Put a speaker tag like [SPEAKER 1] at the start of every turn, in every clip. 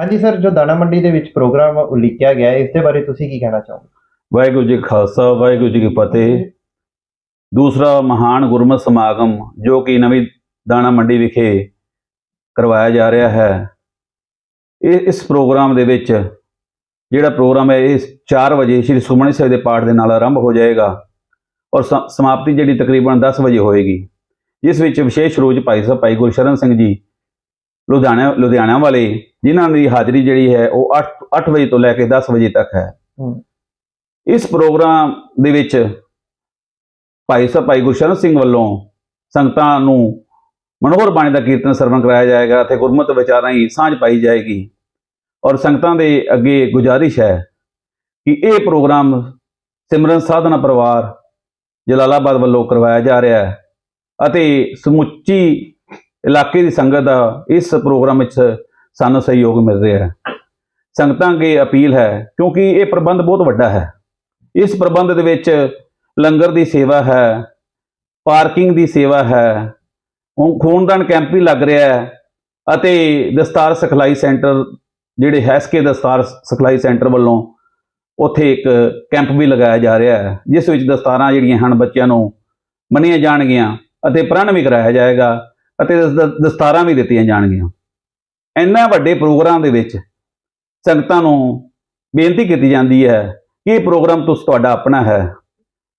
[SPEAKER 1] ਹਾਂਜੀ ਸਰ, ਜੋ ਦਾਣਾ ਮੰਡੀ ਦੇ ਵਿੱਚ ਪ੍ਰੋਗਰਾਮ ਉਲੀਕਿਆ ਗਿਆ ਹੈ ਇਸ ਦੇ ਬਾਰੇ ਤੁਸੀਂ ਕੀ ਕਹਿਣਾ ਚਾਹੋਗੇ?
[SPEAKER 2] ਵਾਹਿਗੁਰੂ ਜੀ ਖਾਲਸਾ, ਵਾਹਿਗੁਰੂ ਜੀ ਕੀ ਫਤਿਹ। ਦੂਸਰਾ ਮਹਾਨ ਗੁਰਮਤਿ ਸਮਾਗਮ, ਜੋ ਕਿ ਨਵੀਂ ਦਾਣਾ ਮੰਡੀ ਵਿਖੇ ਕਰਵਾਇਆ ਜਾ ਰਿਹਾ ਹੈ। ਇਹ, ਇਸ ਪ੍ਰੋਗਰਾਮ ਦੇ ਵਿੱਚ, ਜਿਹੜਾ ਪ੍ਰੋਗਰਾਮ ਹੈ, ਇਹ 4 ਵਜੇ ਸ੍ਰੀ ਸੁਖਮਨੀ ਸਾਹਿਬ ਦੇ ਪਾਠ ਦੇ ਨਾਲ ਆਰੰਭ ਹੋ ਜਾਏਗਾ ਔਰ ਸ- ਸਮਾਪਤੀ ਜਿਹੜੀ ਤਕਰੀਬਨ 10 ਵਜੇ ਹੋਏਗੀ। ਜਿਸ ਵਿੱਚ ਵਿਸ਼ੇਸ਼ ਰੂਪ 'ਚ ਭਾਈ ਸਾਹਿਬ ਭਾਈ ਗੁਰਸ਼ਰਨ ਸਿੰਘ ਜੀ, ਲੁਧਿਆਣਾ ਲੁਧਿਆਣਾ ਵਾਲੇ ਜਿਨ੍ਹਾਂ ਦੀ ਹਾਜ਼ਰੀ ਜਿਹੜੀ ਹੈ ਉਹ 8 8 ਵਜੇ ਤੋਂ ਲੈ ਕੇ 10 ਵਜੇ ਤੱਕ ਹੈ। ਇਸ ਪ੍ਰੋਗਰਾਮ ਦੇ ਵਿੱਚ ਭਾਈ ਸਾਹਿਬ ਭਾਈ ਗੁਰਸ਼ਰਨ ਸਿੰਘ ਵੱਲੋਂ ਸੰਗਤਾਂ ਨੂੰ ਮਨੋਹਰ ਬਾਣੀ ਦਾ ਕੀਰਤਨ ਸਰਵਣ ਕਰਾਇਆ ਜਾਏਗਾ। ਅਤੇ ਗੁਰਮਤਿ ਵਿਚਾਰਾਂ ਹੀ ਸਾਂਝ ਪਾਈ ਜਾਏਗੀ। ਔਰ ਸੰਗਤਾਂ ਦੇ ਅੱਗੇ ਗੁਜ਼ਾਰਿਸ਼ ਹੈ ਕਿ ਇਹ ਪ੍ਰੋਗਰਾਮ ਸਿਮਰਨ ਸਾਧਨਾ ਪਰਿਵਾਰ ਜਲਾਲਾਬਾਦ ਵੱਲੋਂ ਕਰਵਾਇਆ ਜਾ ਰਿਹਾ ਹੈ ਅਤੇ ਸਮੁੱਚੀ ਇਲਾਕੇ ਦੀ ਸੰਗਤ ਦਾ ਇਸ ਪ੍ਰੋਗਰਾਮ ਵਿੱਚ ਸਾਨੂੰ ਸਹਿਯੋਗ ਮਿਲ ਰਿਹਾ ਹੈ। ਸੰਗਤਾਂ ਅੱਗੇ ਅਪੀਲ ਹੈ, ਕਿਉਂਕਿ ਇਹ ਪ੍ਰਬੰਧ ਬਹੁਤ ਵੱਡਾ ਹੈ। ਇਸ ਪ੍ਰਬੰਧ ਦੇ ਵਿੱਚ ਲੰਗਰ ਦੀ ਸੇਵਾ ਹੈ, ਪਾਰਕਿੰਗ ਦੀ ਸੇਵਾ ਹੈ, ਹੁਣ ਖੂਨਦਾਨ ਕੈਂਪ ਵੀ ਲੱਗ ਰਿਹਾ ਹੈ ਅਤੇ ਦਸਤਾਰ ਸਿਖਲਾਈ ਸੈਂਟਰ ਜਿਹੜੇ ਹੈਸਕੇ ਦਸਤਾਰ ਸਿਖਲਾਈ ਸੈਂਟਰ ਵੱਲੋਂ ਉੱਥੇ ਇੱਕ ਕੈਂਪ ਵੀ ਲਗਾਇਆ ਜਾ ਰਿਹਾ ਹੈ, ਜਿਸ ਵਿੱਚ ਦਸਤਾਰਾਂ ਜਿਹੜੀਆਂ ਹਨ ਬੱਚਿਆਂ ਨੂੰ ਮੰਨੀਆਂ ਜਾਣਗੀਆਂ ਅਤੇ ਪ੍ਰਣ ਵੀ ਕਰਾਇਆ ਜਾਏਗਾ ਅਤੇ ਦਸ- ਦਸਤਾਰਾਂ ਵੀ ਦਿੱਤੀਆਂ ਜਾਣਗੀਆਂ। ਇੰਨਾ ਵੱਡੇ ਪ੍ਰੋਗਰਾਮ ਦੇ ਵਿੱਚ ਸੰਗਤਾਂ ਨੂੰ ਬੇਨਤੀ ਕੀਤੀ ਜਾਂਦੀ ਹੈ ਕਿ ਇਹ ਪ੍ਰੋਗਰਾਮ ਤੁਸ ਤੁਹਾਡਾ ਆਪਣਾ ਹੈ।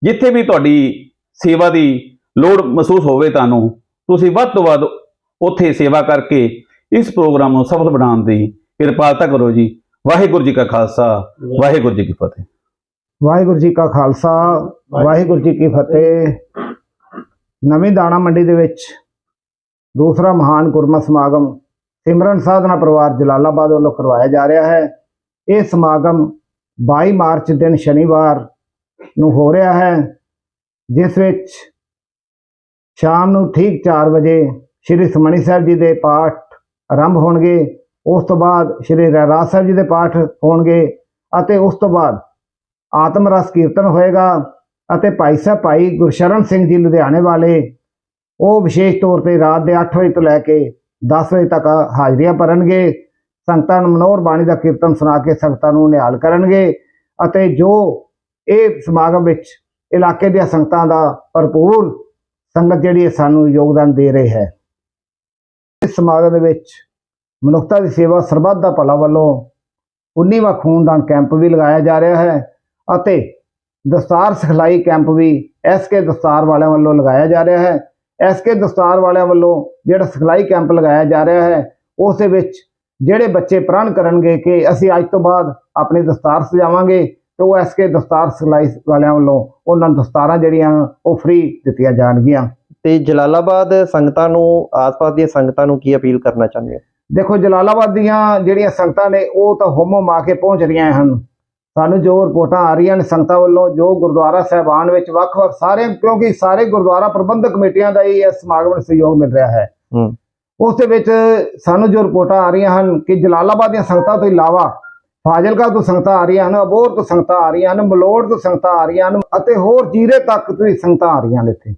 [SPEAKER 2] ਜਿੱਥੇ ਵੀ ਤੁਹਾਡੀ ਸੇਵਾ ਦੀ ਲੋੜ ਮਹਿਸੂਸ ਹੋਵੇ ਤੁਹਾਨੂੰ, ਤੁਸੀਂ ਵੱਧ ਤੋਂ ਵੱਧ ਉੱਥੇ ਸੇਵਾ ਕਰਕੇ ਇਸ ਪ੍ਰੋਗਰਾਮ ਨੂੰ ਸਫਲ ਬਣਾਉਣ ਦੀ ਕਿਰਪਾਲਤਾ ਕਰੋ ਜੀ। ਵਾਹਿਗੁਰੂ ਜੀ ਕਾ ਖਾਲਸਾ, ਵਾਹਿਗੁਰੂ ਜੀ ਕੀ ਫਤਿਹ।
[SPEAKER 3] ਵਾਹਿਗੁਰੂ ਜੀ ਕਾ ਖਾਲਸਾ, ਵਾਹਿਗੁਰੂ ਜੀ ਕੀ ਫਤਿਹ। ਨਵੀਂ ਦਾਣਾ ਮੰਡੀ ਦੇ ਵਿੱਚ ਦੂਸਰਾ ਮਹਾਨ ਗੁਰਮਤਿ ਸਮਾਗਮ ਸਿਮਰਨ ਸਾਧਨਾ ਪਰਿਵਾਰ ਜਲਾਲਾਬਾਦ ਵੱਲੋਂ ਕਰਵਾਇਆ ਜਾ ਰਿਹਾ ਹੈ। ਇਹ ਸਮਾਗਮ 22 ਮਾਰਚ ਦਿਨ ਸ਼ਨੀਵਾਰ ਨੂੰ ਹੋ ਰਿਹਾ ਹੈ, ਜਿਸ ਵਿੱਚ ਸ਼ਾਮ ਨੂੰ ਠੀਕ 4 ਵਜੇ ਸ੍ਰੀ ਸੁਖਮਨੀ ਸਾਹਿਬ ਜੀ ਦੇ ਪਾਠ ਆਰੰਭ ਹੋਣਗੇ, ਉਸ ਤੋਂ ਬਾਅਦ ਸ੍ਰੀ ਰਹਿਰਾਜ ਸਾਹਿਬ ਜੀ ਦੇ ਪਾਠ ਹੋਣਗੇ ਅਤੇ ਉਸ ਤੋਂ ਬਾਅਦ ਆਤਮ ਰਸ ਕੀਰਤਨ ਹੋਏਗਾ ਅਤੇ ਭਾਈ ਸਾਹਿਬ ਭਾਈ ਗੁਰਸ਼ਰਨ ਸਿੰਘ ਜੀ ਲੁਧਿਆਣੇ ਵਾਲੇ ਉਹ ਵਿਸ਼ੇਸ਼ ਤੌਰ ਤੇ ਰਾਤ ਦੇ 8 ਵਜੇ ਤੋਂ ਲੈ ਕੇ 10 ਵਜੇ ਤੱਕ ਹਾਜ਼ਰੀਆਂ ਭਰਨਗੇ, ਸੰਗਤਾਂ ਨੂੰ ਮਨੋਹਰ ਬਾਣੀ ਦਾ ਕੀਰਤਨ ਸੁਣਾ ਕੇ ਸੰਗਤਾਂ ਨੂੰ ਨਿਹਾਲ ਕਰਨਗੇ ਅਤੇ ਜੋ ਇਹ ਸਮਾਗਮ ਵਿੱਚ ਇਲਾਕੇ ਦੀਆਂ ਸੰਗਤਾਂ ਦਾ ਭਰਪੂਰ ਸੰਗਤ ਜਿਹੜੀ ਹੈ ਸਾਨੂੰ ਯੋਗਦਾਨ ਦੇ ਰਹੀ ਹੈ, ਇਸ ਸਮਾਗਮ ਦੇ ਵਿੱਚ ਮਨੁੱਖਤਾ ਦੀ ਸੇਵਾ ਸਰਬੱਤ ਦਾ ਭਲਾ ਵੱਲੋਂ 19ਵਾਂ ਖੂਨਦਾਨ ਕੈਂਪ ਵੀ ਲਗਾਇਆ ਜਾ ਰਿਹਾ ਹੈ ਅਤੇ ਦਸਤਾਰ ਸਿਖਲਾਈ ਕੈਂਪ ਵੀ ਐਸਕੇ ਦਸਤਾਰ ਵਾਲਿਆਂ ਵੱਲੋਂ ਲਗਾਇਆ ਜਾ ਰਿਹਾ ਹੈ। ਐਸਕੇ ਦਸਤਾਰ ਵਾਲਿਆਂ ਵੱਲੋਂ ਜਿਹੜਾ ਸਿਖਲਾਈ ਕੈਂਪ ਲਗਾਇਆ ਜਾ ਰਿਹਾ ਹੈ ਉਸ ਦੇ ਵਿੱਚ ਜਿਹੜੇ ਬੱਚੇ ਪ੍ਰਣ ਕਰਨਗੇ ਕਿ ਅਸੀਂ ਅੱਜ ਤੋਂ ਬਾਅਦ ਆਪਣੀ ਦਸਤਾਰ ਸਜਾਵਾਂਗੇ ਤੇ ਉਹ ਐਸਕੇ ਦਸਤਾਰ ਸਿਖਲਾਈ ਵਾਲਿਆਂ ਵੱਲੋਂ ਉਹਨਾਂ ਨੂੰ ਦਸਤਾਰਾਂ ਜਿਹੜੀਆਂ ਉਹ ਫ੍ਰੀ ਦਿੱਤੀਆਂ ਜਾਣਗੀਆਂ।
[SPEAKER 1] ਤੇ ਜਲਾਲਾਬਾਦ ਸੰਗਤਾਂ ਨੂੰ ਆਸ-ਪਾਸ ਦੀਆਂ ਸੰਗਤਾਂ ਨੂੰ ਕੀ ਅਪੀਲ ਕਰਨਾ ਚਾਹੁੰਦੇ ਹੋ?
[SPEAKER 3] ਦੇਖੋ ਜਲਾਲਾਬਾਦ ਦੀਆਂ ਜਿਹੜੀਆਂ ਸੰਗਤਾਂ ਨੇ ਉਹ ਤਾਂ ਹੁਮ ਹੁਮਾ ਕੇ ਪਹੁੰਚ ਰਹੀਆਂ ਹਨ। ਸਾਨੂੰ ਜੋ ਰਿਪੋਰਟਾਂ ਆ ਰਹੀਆਂ ਨੇ ਸੰਗਤਾਂ ਵੱਲੋਂ ਜੋ ਗੁਰਦੁਆਰਾ ਸਾਹਿਬਾਨ ਵਿੱਚ ਵੱਖ-ਵੱਖ ਸਾਰੇ ਕਿਉਂਕਿ ਸਾਰੇ ਗੁਰਦੁਆਰਾ ਪ੍ਰਬੰਧਕ ਕਮੇਟੀਆਂ ਦਾ ਹੀ ਇਸ ਸਮਾਗਮ ਵਿੱਚ ਸਹਿਯੋਗ ਮਿਲ ਰਿਹਾ ਹੈ।
[SPEAKER 1] ਹੂੰ।
[SPEAKER 3] ਉਸ ਦੇ ਵਿੱਚ ਸਾਨੂੰ ਜੋ ਰਿਪੋਰਟਾਂ ਆ ਰਹੀਆਂ ਹਨ ਕਿ ਜਲਾਲਾਬਾਦ ਦੀਆਂ ਸੰਗਤਾਂ ਤੋਂ ਇਲਾਵਾ ਫਾਜ਼ਿਲਕਾ ਤੋਂ ਸੰਗਤਾਂ ਆ ਰਹੀਆਂ ਹਨ ਅਬੋਹਰ ਤੋਂ ਸੰਗਤਾਂ ਆ ਰਹੀਆਂ ਹਨ ਮਲੋੜ ਤੋਂ ਸੰਗਤਾਂ ਆ ਰਹੀਆਂ ਹਨ ਅਤੇ ਹੋਰ ਜੀਰੇ ਤੱਕ ਤੋਂ ਸੰਗਤਾਂ ਆ ਰਹੀਆਂ ਨੇ ਇੱਥੇ।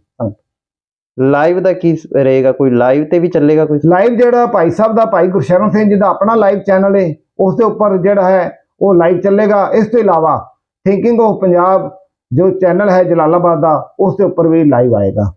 [SPEAKER 1] ਲਾਈਵ ਦਾ ਕੀ ਰਹੇਗਾ? ਕੋਈ ਲਾਈਵ ਤੇ ਵੀ ਚੱਲੇਗਾ ਕੋਈ?
[SPEAKER 3] ਲਾਈਵ ਜਿਹੜਾ ਭਾਈ ਸਾਹਿਬ ਦਾ ਭਾਈ ਗੁਰਸ਼ਰਨ ਸਿੰਘ ਜੀ ਦਾ ਆਪਣਾ ਲਾਈਵ ਚੈਨਲ ਹੈ ਉਸ ਦੇ ਉੱਪਰ ਜਿਹੜਾ ਹੈ ਉਹ ਲਾਈਵ ਚੱਲੇਗਾ। ਇਸ ਤੋਂ ਇਲਾਵਾ ਥਿੰਕਿੰਗ ਆਫ ਪੰਜਾਬ ਜੋ ਚੈਨਲ ਹੈ ਜਲਾਲਾਬਾਦ ਦਾ, ਉਸ ਦੇ ਉੱਪਰ ਵੀ ਲਾਈਵ ਆਏਗਾ।